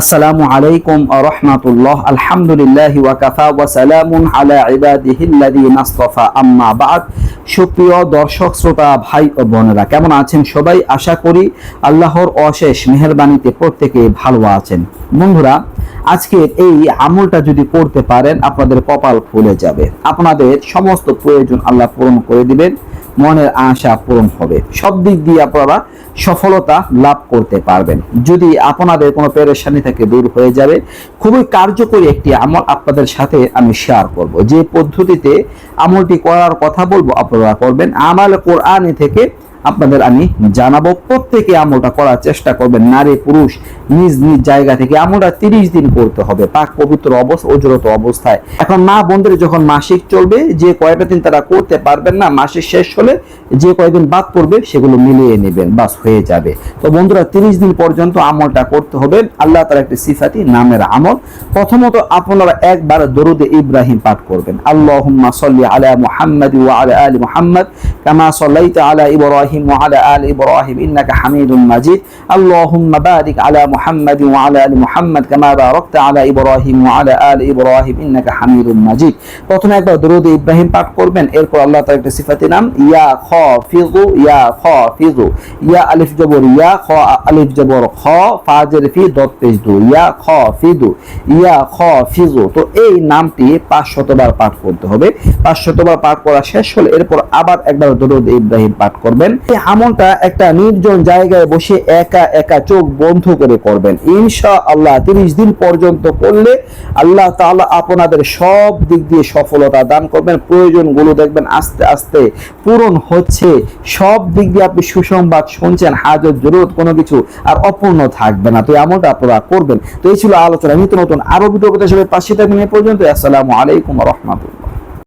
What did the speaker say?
আসসালামু আলাইকুম রহমাতুল্লাহ। আলহামদুলিল্লাহ ওয়াকাফা ওয়া সালামুন আলা ইবাদিহিল্লাযীনা ইসতাফা আম্মা বাদ। সুপ্রিয় দর্শক, শ্রোতা, ভাই ও বোনেরা, কেমন আছেন সবাই? আশা করি আল্লাহর অশেষ মেহেরবানিতে প্রত্যেকে ভালো আছেন। বন্ধুরা, আজকের এই আমলটা যদি করতে পারেন, আপনাদের কপাল খুলে যাবে। আপনাদের সমস্ত প্রয়োজন আল্লাহ পূরণ করে দিবেন। মনের আশা পূরণ হবে। সব দিক দিয়ে আপনারা সফলতা লাভ করতে পারবেন। যদি আপনাদের কোনো পেরেশানি থেকে দূর হয়ে যাবে, খুবই কার্যকরী একটি আমল আপনাদের সাথে আমি শেয়ার করব। যে পদ্ধতিতে আমলটি করার কথা বলব, আপনারা করবেন। আমাল কোরআনে থেকে আপনাদের আমি জানাব প্রত্যেকে আমলটা করার চেষ্টা করবেন। নারী, পুরুষ, নিজ নিজ জায়গা থেকে আমলটা তিরিশ দিন করতে হবে। পাক পবিত্র অবস্থা ওজরত অবস্থায়। এখন মা বোনদের যখন মাসিক চলবে, যে কয়টা দিন তারা করতে পারবেন না মাসিক শেষ হলে যে কয়দিন বাদ পড়বে, সেগুলো মিলিয়ে নেবেন, বাস হয়ে যাবে। তো বন্ধুরা, তিরিশ দিন পর্যন্ত আমলটা করতে হবে। আল্লাহ তার একটি সিফাতি, নামের আমল। প্রথমত আপনারা একবার দরুদে ইব্রাহিম পাঠ করবেন। আল্লাহুম্মা সাল্লি আলা মুহাম্মাদ ওয়া আলা আলি মুহাম্মাদ, কামা সাল্লাইতা আলা ইব্রাহিম। আলি ইব্রাহিম, ইন্নাকা হামিদুম মাজিদ। আল্লাহুম্মা বারিক আলা মুহাম্মাদ ওয়া আলা আলি মুহাম্মাদ কামা বারাকতা আলা ইব্রাহিম ওয়া আলা আলি ইব্রাহিম, ইন্নাকা হামিদুম মাজিদ। প্রথমে একবার দরুদ ইব্রাহিম পাঠ করবেন, এরপর আল্লাহ তাআলার একটা সিফাতি নাম, ইয়া খাফিযু ইয়া খাফিযু। ইয়া আলিফ জবর, ইয়া খ, আলিফ জবর খ, ফাজের ফি, দত পেশ দু। ইয়া খাফিযু ইয়া খাফিযু। তো এই নামটি 500 বার পাঠ করতে হবে। 500 বার পাঠ করা শেষ হলে এরপর আবার একবার দরুদ ইব্রাহিম পাঠ করবেন। এই আমলটা একটা নির্জন জায়গায় বসে একা একা চোখ বন্ধ করে করবেন ইনশাআল্লাহ 30 দিন পর্যন্ত করলে আল্লাহ তাআলা আপনাদের সব দিক দিয়ে সফলতা দান করবেন। প্রয়োজনগুলো দেখবেন আস্তে আস্তে পূরণ হচ্ছে। সব দিক দিয়ে আপনি সুসংবাদ শুনছেন, হাজত জরুরত কোনো কিছু আর অপূর্ণ থাকবে না। তো এই আমলটা আপনারা করবেন। তো এই ছিল আলোচনা। নিত্য নতুন আরও ভিডিও কথা সবাই পাশে থাকবেন এ পর্যন্ত আসসালামু আলাইকুম রহমতুল্লাহ।